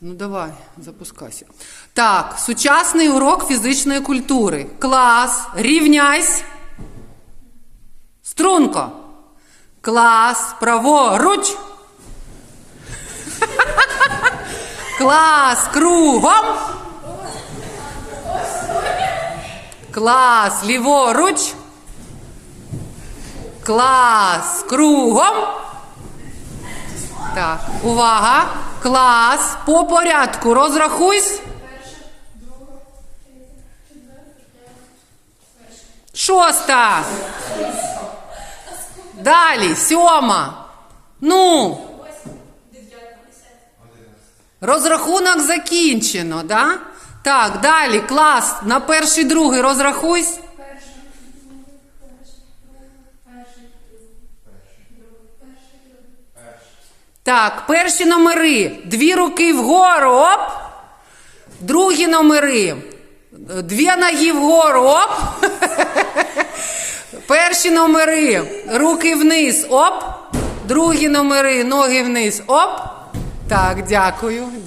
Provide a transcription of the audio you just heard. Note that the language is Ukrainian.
Ну давай, запускайся. Так, сучасний урок фізичної культури. Клас, рівняйсь. Струнко. Клас, праворуч. Клас, кругом. Клас, ліворуч. Клас, кругом. Так, увага. Клас. По порядку. Розрахуйсь. Шоста. Далі. Сьома. Ну. Розрахунок закінчено, да? Так, далі. Клас. На перший, другий розрахуйсь. Так, перші номери. Дві руки вгору, оп. Другі номери. Дві ноги вгору, оп. Перші номери. Руки вниз, оп. Другі номери, ноги вниз, оп. Так, дякую. дякую.